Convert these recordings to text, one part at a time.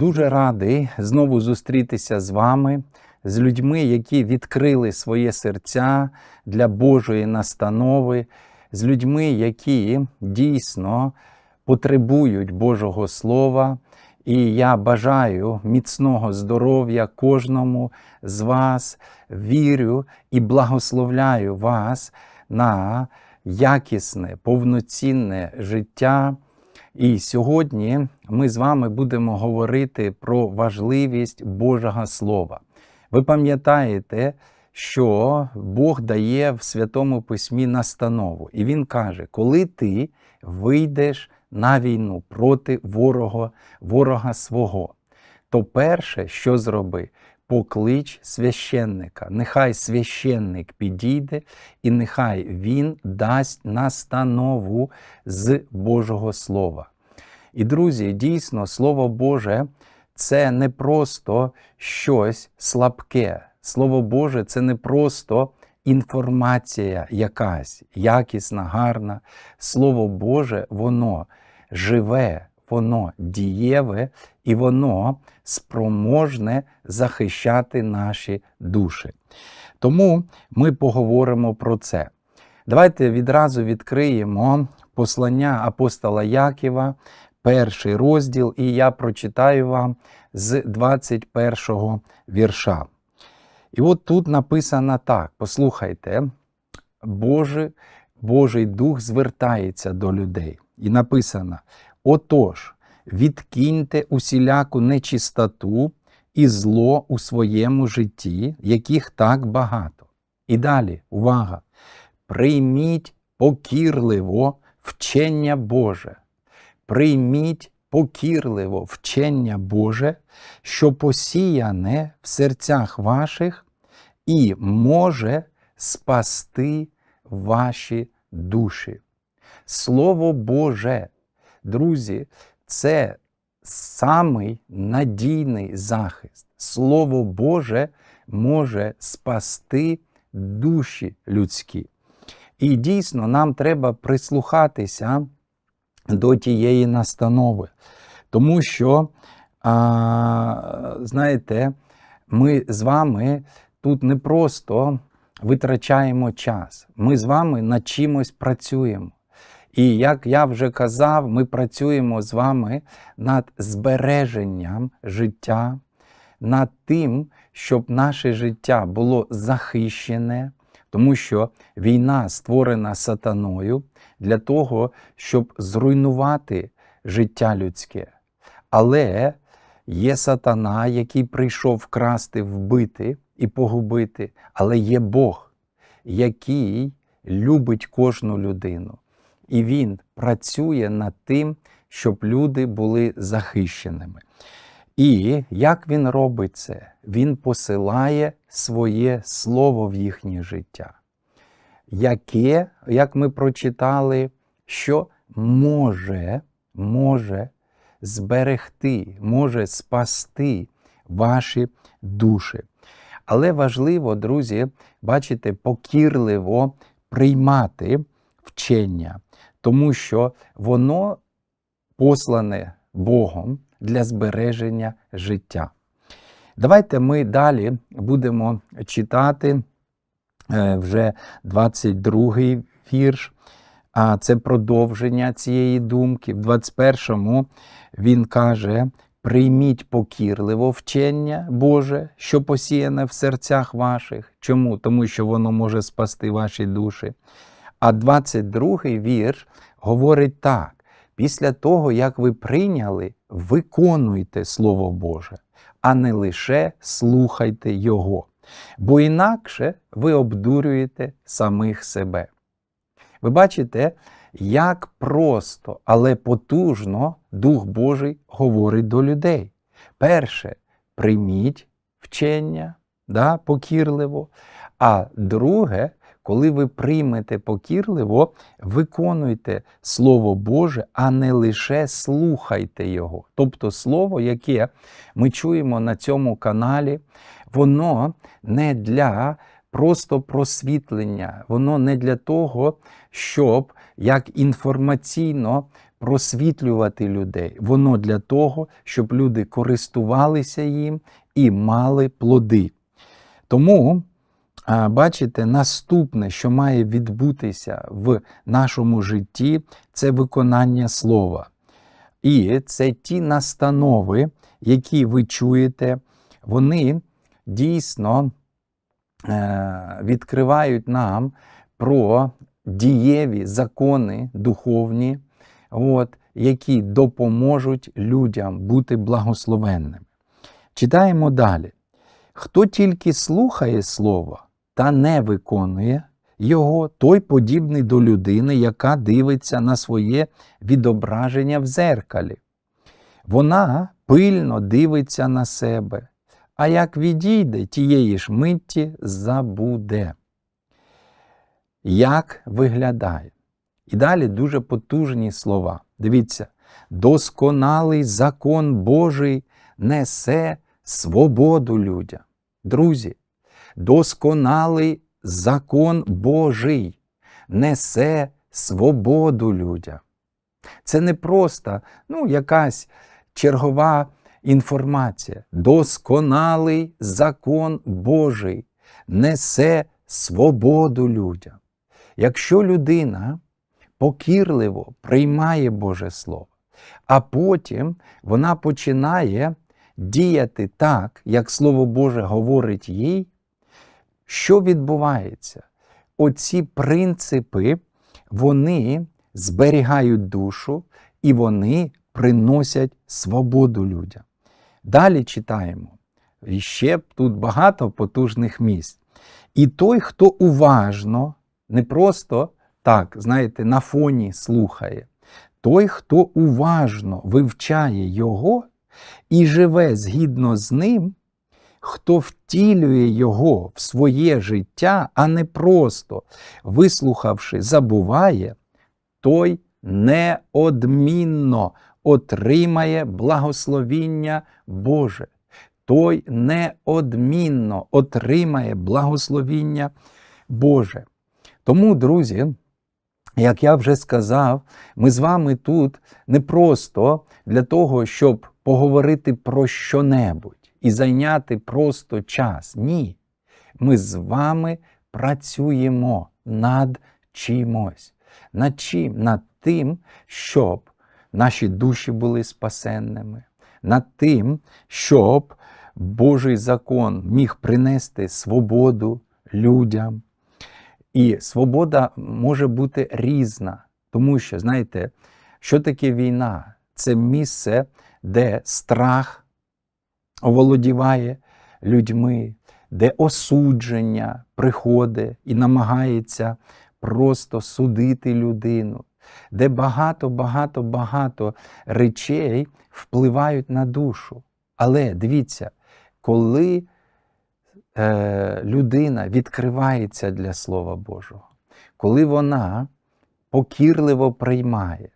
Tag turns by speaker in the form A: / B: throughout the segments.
A: Дуже радий знову зустрітися з вами, з людьми, які відкрили своє серця для Божої настанови, з людьми, які дійсно потребують Божого Слова. І я бажаю міцного здоров'я кожному з вас, вірю і благословляю вас на якісне, повноцінне життя. І сьогодні ми з вами будемо говорити про важливість Божого Слова. Ви пам'ятаєте, що Бог дає в Святому Письмі настанову, і Він каже: коли ти вийдеш на війну проти ворога, ворога свого, то перше, що зроби, поклич священника. Нехай священник підійде, і нехай він дасть настанову з Божого Слова. І, друзі, дійсно, Слово Боже це не просто щось слабке. Слово Боже це не просто інформація якась якісна, гарна. Слово Боже, воно живе, воно дієве і воно спроможне захищати наші душі. Тому ми поговоримо про це. Давайте відразу відкриємо послання апостола Яківа, перший розділ, і я прочитаю вам з 21 вірша. І от тут написано так: послухайте, Божий, Божий Дух звертається до людей. І написано: Отож, відкиньте усіляку нечистоту і зло у своєму житті, яких так багато. І далі, увага! Прийміть покірливо вчення Боже. Прийміть покірливо вчення Боже, що посіяне в серцях ваших і може спасти ваші душі. Слово Боже, друзі, це самий надійний захист. Слово Боже може спасти душі людські. І дійсно нам треба прислухатися до тієї настанови. Тому що, а, знаєте, ми з вами тут не просто витрачаємо час, ми з вами над чимось працюємо. І як я вже казав, ми працюємо з вами над збереженням життя, над тим, щоб наше життя було захищене, тому що війна створена сатаною для того, щоб зруйнувати життя людське. Але є сатана, який прийшов вкрасти, вбити і погубити, але є Бог, який любить кожну людину. І Він працює над тим, щоб люди були захищеними. І як він робить це? Він посилає своє слово в їхнє життя, яке, як ми прочитали, що може, може зберегти, може спасти ваші душі. Але важливо, друзі, бачите, покірливо приймати вчення, тому що воно послане Богом для збереження життя. Давайте ми далі будемо читати е, вже 22-й вірш, а це продовження цієї думки. В 21-му він каже: прийміть покірливо вчення Боже, що посіяне в серцях ваших. Чому? Тому що воно може спасти ваші душі. А 22-й вірш говорить так: після того, як ви прийняли, виконуйте Слово Боже, а не лише слухайте Його, бо інакше ви обдурюєте самих себе. Ви бачите, як просто, але потужно Дух Божий говорить до людей. Перше, прийміть вчення да, покірливо. А друге, коли ви приймете покірливо, виконуйте Слово Боже, а не лише слухайте Його. Тобто Слово, яке ми чуємо на цьому каналі, воно не для просто просвітлення, воно не для того, щоб як інформаційно просвітлювати людей. Воно для того, щоб люди користувалися їм і мали плоди. Тому, бачите, наступне, що має відбутися в нашому житті, це виконання слова. І це ті настанови, які ви чуєте, вони дійсно е, відкривають нам про дієві закони духовні, от, які допоможуть людям бути благословенними. Читаємо далі. Хто тільки слухає Слово та не виконує його, той подібний до людини, яка дивиться на своє відображення в зеркалі. Вона пильно дивиться на себе, а як відійде, тієї ж митті забуде. Як виглядає? І далі дуже потужні слова. Дивіться, досконалий закон Божий несе свободу людям. Друзі, досконалий закон Божий несе свободу людям. Це не просто ну, якась чергова інформація. Досконалий закон Божий несе свободу людям. Якщо людина покірливо приймає Боже Слово, а потім вона починає діяти так, як Слово Боже говорить їй, що відбувається? Оці принципи, вони зберігають душу і вони приносять свободу людям. Далі читаємо. І ще тут багато потужних місць. І той, хто уважно, не просто так, знаєте, на фоні слухає, той, хто уважно вивчає його і живе згідно з ним, хто втілює його в своє життя, а не просто вислухавши, забуває, той неодмінно отримає благословіння Боже. Той неодмінно отримає благословіння Боже. Тому, друзі, як я вже сказав, ми з вами тут не просто для того, щоб поговорити про що-небудь і зайняти просто час. Ні. Ми з вами працюємо над чимось. Над чим? Над тим, щоб наші душі були спасенними, над тим, щоб Божий закон міг принести свободу людям. І свобода може бути різна, тому що, знаєте, що таке війна? Це місце, де страх оволодіває людьми, де осудження приходить і намагається просто судити людину, де багато, багато, багато речей впливають на душу. Але дивіться, коли е, людина відкривається для Слова Божого, коли вона покірливо приймає,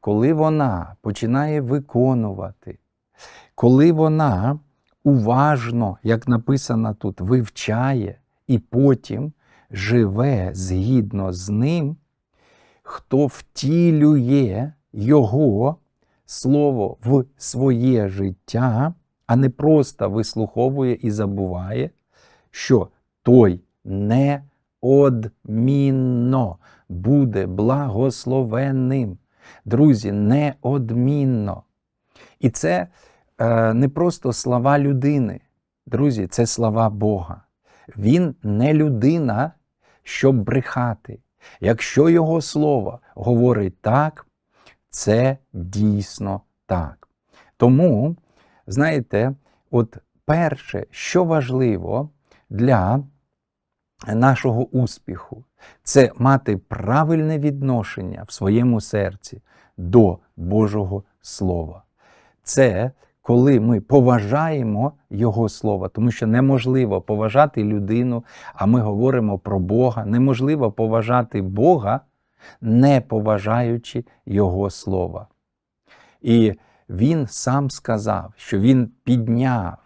A: коли вона починає виконувати, коли вона уважно, як написано тут, вивчає і потім живе згідно з ним, хто втілює Його Слово в своє життя, а не просто вислуховує і забуває, що той неодмінно буде благословенним. Друзі, неодмінно. І це не просто слова людини. Друзі, це слова Бога. Він не людина, щоб брехати. Якщо Його слово говорить так, це дійсно так. Тому, знаєте, от перше, що важливо для нашого успіху, це мати правильне відношення в своєму серці до Божого Слова. Це коли ми поважаємо Його Слово, тому що неможливо поважати людину, а ми говоримо про Бога. Неможливо поважати Бога, не поважаючи Його Слова. І Він сам сказав, що Він підняв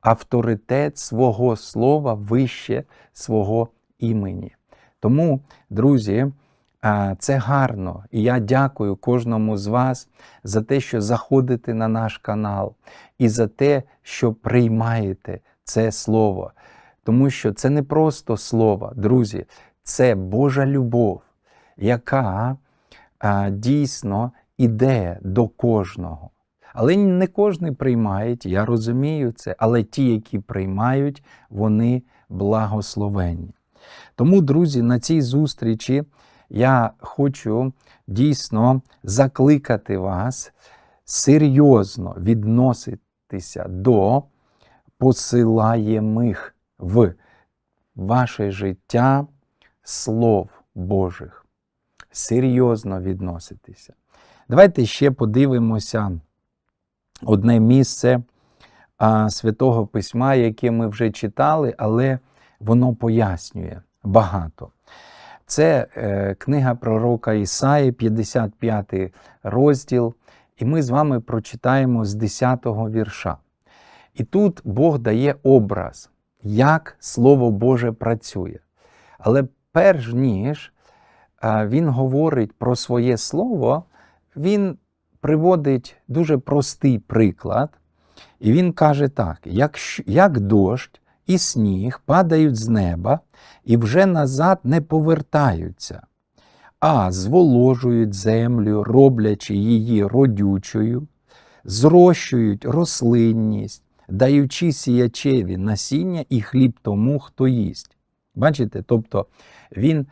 A: авторитет свого слова вище свого імені. Тому, друзі, це гарно. І я дякую кожному з вас за те, що заходите на наш канал, і за те, що приймаєте це слово. Тому що це не просто слово, друзі, це Божа любов, яка дійсно іде до кожного. Але не кожен приймає, я розумію це, але ті, які приймають, вони благословенні. Тому, друзі, на цій зустрічі я хочу дійсно закликати вас серйозно відноситися до посилаємих в ваше життя слов Божих. Серйозно відноситися. Давайте ще подивимося одне місце Святого Письма, яке ми вже читали, але воно пояснює багато. Це е, книга пророка Ісаї, 55 розділ, і ми з вами прочитаємо з 10-го вірша. І тут Бог дає образ, як Слово Боже працює. Але перш ніж Він говорить про своє слово, Він приводить дуже простий приклад, і він каже так: як, як дощ і сніг падають з неба і вже назад не повертаються, а зволожують землю, роблячи її родючою, зрощують рослинність, даючи сіячеві насіння і хліб тому, хто їсть. Бачите? Тобто він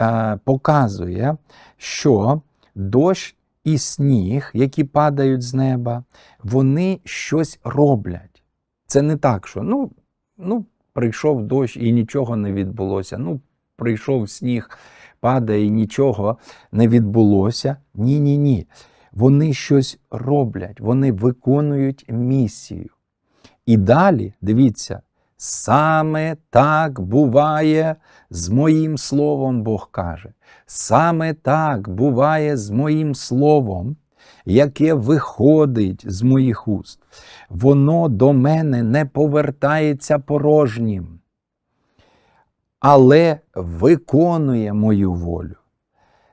A: е, показує, що дощ і сніг, які падають з неба, вони щось роблять. Це не так, що ну, ну, прийшов дощ і нічого не відбулося. Ну, прийшов сніг, падає і нічого не відбулося. Ні, ні, ні. Вони щось роблять, вони виконують місію. І далі, дивіться, саме так буває з моїм словом, Бог каже. Саме так буває з моїм словом, яке виходить з моїх уст. Воно до мене не повертається порожнім, але виконує мою волю,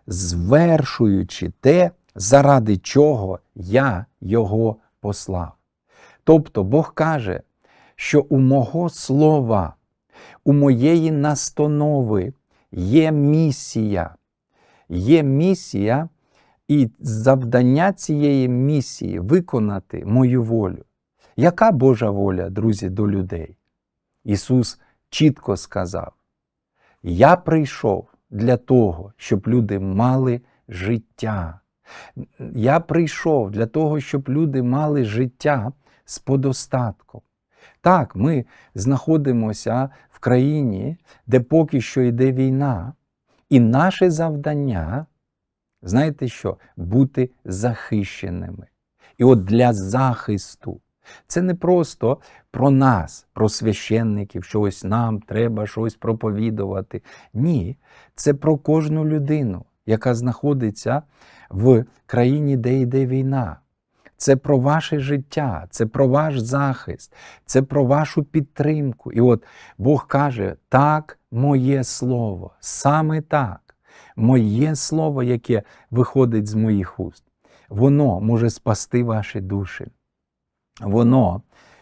A: звершуючи те, заради чого я його послав. Тобто Бог каже, що у мого слова, у моєї настанови є місія є місія, і завдання цієї місії виконати мою волю. Яка Божа воля, друзі, до людей? Ісус чітко сказав: Я прийшов для того, щоб люди мали життя. Я прийшов для того, щоб люди мали життя з подостатком. Так, ми знаходимося в країні, де поки що йде війна, і наше завдання, знаєте що, бути захищеними. І от для захисту. Це не просто про нас, про священників, що ось нам треба щось проповідувати. Ні, це про кожну людину, яка знаходиться в країні, де йде війна. Це про ваше життя, це про ваш захист, це про вашу підтримку. І от Бог каже: так, моє слово, саме так, моє слово, яке виходить з моїх уст, воно може спасти ваші душі. Воно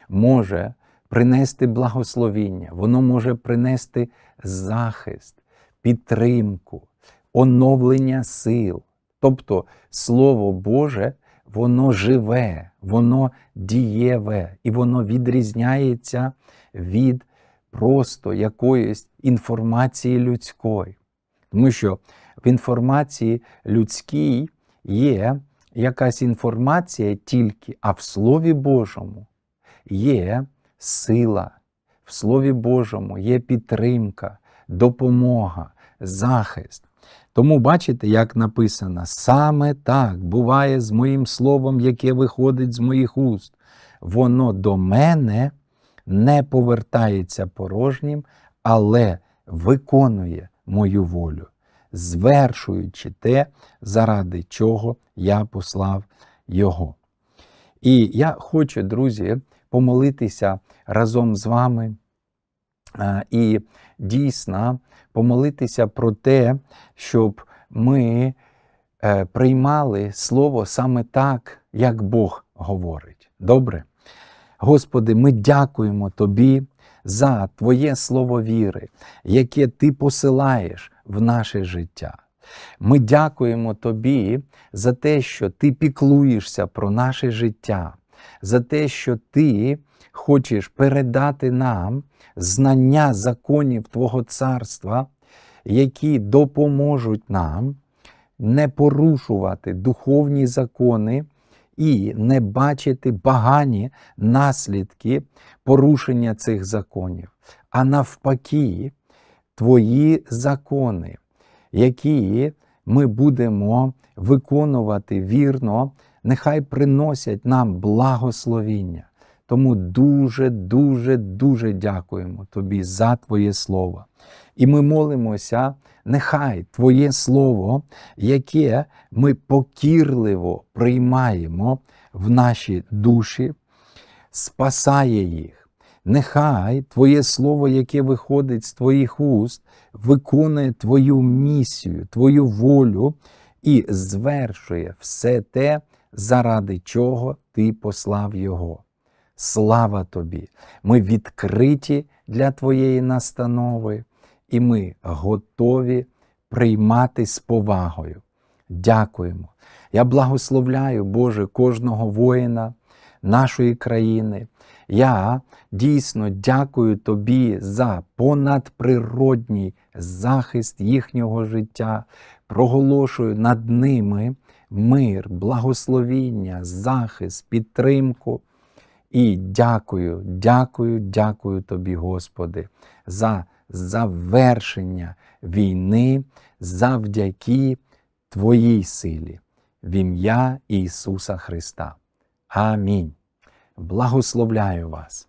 A: може принести благословіння, воно може принести захист, підтримку, оновлення сил. Тобто Слово Боже воно живе, воно дієве, і воно відрізняється від просто якоїсь інформації людської. Тому що в інформації людській є якась інформація тільки, а в Слові Божому є сила, в Слові Божому є підтримка, допомога, захист. Тому бачите, як написано, саме так буває з моїм словом, яке виходить з моїх уст. Воно до мене не повертається порожнім, але виконує мою волю, звершуючи те, заради чого я послав Його. І я хочу, друзі, помолитися разом з вами і дійсно помолитися про те, щоб ми е, приймали слово саме так, як Бог говорить. Добре? Господи, ми дякуємо Тобі за Твоє слово віри, яке Ти посилаєш в наше життя. Ми дякуємо Тобі за те, що Ти піклуєшся про наше життя, за те, що Ти хочеш передати нам знання законів Твого царства, які допоможуть нам не порушувати духовні закони і не бачити погані наслідки порушення цих законів, а навпаки, Твої закони, які ми будемо виконувати вірно, нехай приносять нам благословіння. Тому дуже, дуже, дуже дякуємо Тобі за Твоє Слово. І ми молимося, нехай Твоє Слово, яке ми покірливо приймаємо в наші душі, спасає їх. Нехай Твоє Слово, яке виходить з Твоїх уст, виконує Твою місію, Твою волю і звершує все те, заради чого Ти послав Його. Слава Тобі! Ми відкриті для Твоєї настанови, і ми готові приймати з повагою. Дякуємо. Я благословляю, Боже, кожного воїна нашої країни. Я дійсно дякую Тобі за понадприродній захист їхнього життя, проголошую над ними мир, благословіння, захист, підтримку. І дякую, дякую, дякую Тобі, Господи, за завершення війни завдяки Твоїй силі, в ім'я Ісуса Христа. Амінь. Благословляю вас.